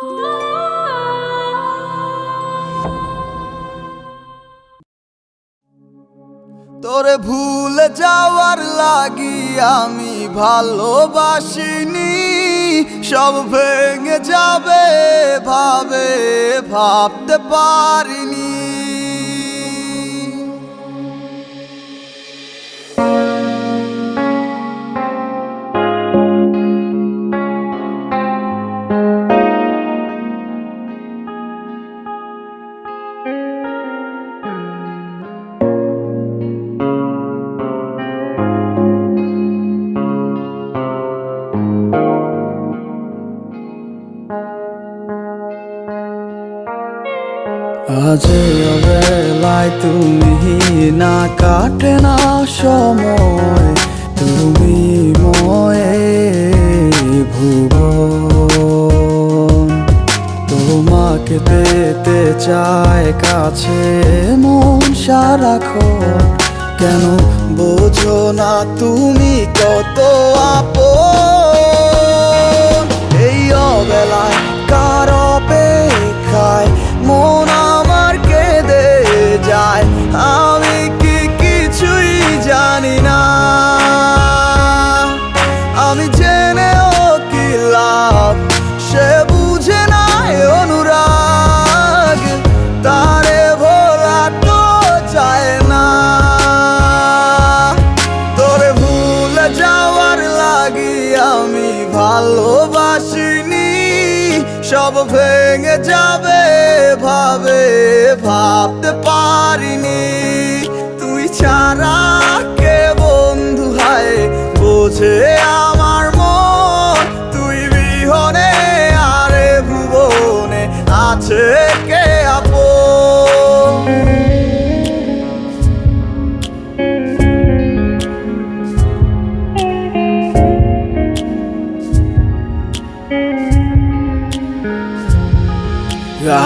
তোরে ভুল যাওয়ার লাগি আমি ভালোবাসিনি। সব ভেঙে যাবে ভাবে ভাবতে পারিনি। আজ বেলায় তুমি না কাটে না সময়, তুমি ময়ে ভুবন। তোমাকে পেতে চায় কাছে মন সারাক্ষণ। কেন বোঝো না তুমি কত আপন? এই অবেলায় সব ভেঙে যাবে ভাবে ভাবতে পারিনি। তুই ছাড়া কে বন্ধু হায় বোঝে আমার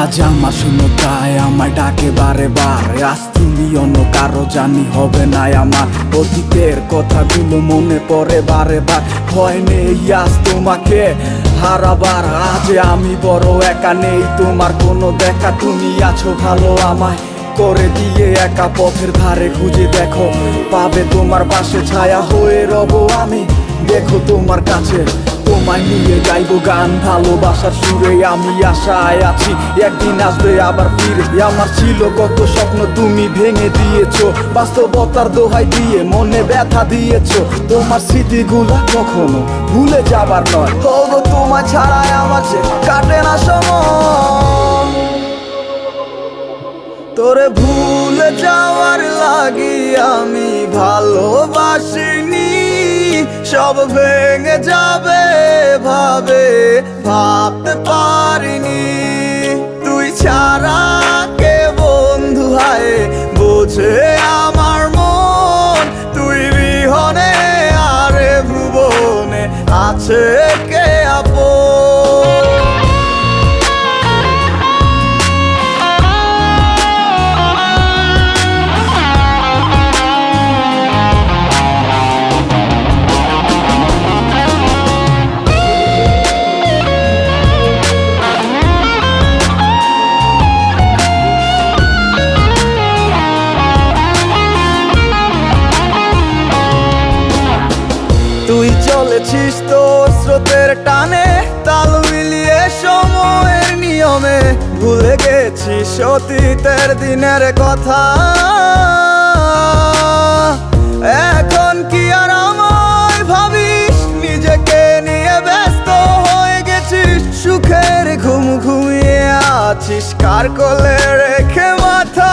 আজ আমার শুনো তাই আমায় ডাকে বারে বার। আজ তুমি অন্য কারও জানি হবে না আমার। অতীতের কথাগুলো মনে পড়ে বারে বার। ভয় নেই আজ তোমাকে হারাবার। আজ আমি বড় একা নেই, তোমার কোনো দেখা। তুমি আছো ভালো আমায় করে দিয়ে একা পথের ধারে খুঁজে দেখো। পাবে তোমার পাশে ছায়া হয়ে রব আমি। দেখো তোমার কাছে। তোমায় নিয়ে গাইবো গান, ভালোবাসার সুরে আমি আশায় আছি। একদিন আসবে আবার ফিরে। আমার ছিল কত স্বপ্ন তুমি ভেঙে দিয়েছ। বাস্তবতার দোহাই দিয়ে মনে ব্যথা দিয়েছ। তোমার স্মৃতিগুলা কখনো ভুলে যাবার নয়। হব তোমার ছাড়াই আমার কাটে না সময়। তোরে ভুলে যাওয়ার লাগি আমি ভালোবাসিনি। সব ভেঙে যাবে ভাবে, ভাবতে পারিনি। তুই ছাড়া কে বন্ধু হয়? বোঝে আমার মন, তুই বিহনে আরে ভুবনে আছে তুই চলেছিস তো স্রোতের টানে, তাল মিলিয়ে সময়ের নিয়মে। ভুলে গেছিস অতীতের দিনের কথা। এখন কি আর আমায় ভাবিস? নিজেকে নিয়ে ব্যস্ত হয়ে গেছিস। সুখের ঘুম ঘুমিয়ে আছিস, কার কোলে রেখে মাথা?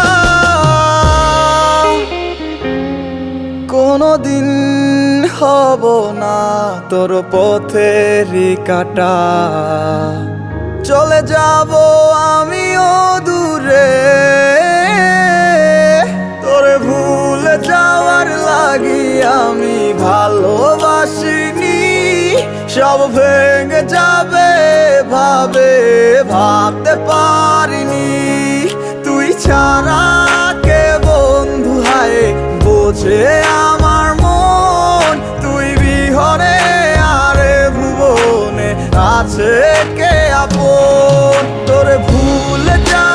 কোনদিন হব না তোর পথেরই কাটা। চলে যাব আমিও দূরে। তোরে ভুল যাওয়ার লাগি আমি ভালোবাসিনি। সব ভেঙে যাবে, ভাবে, ভাবতে পারিনি। তুই ছাড়া কে বন্ধু হায়, বোঝে আছে কে আপন? তোরে ভুল যা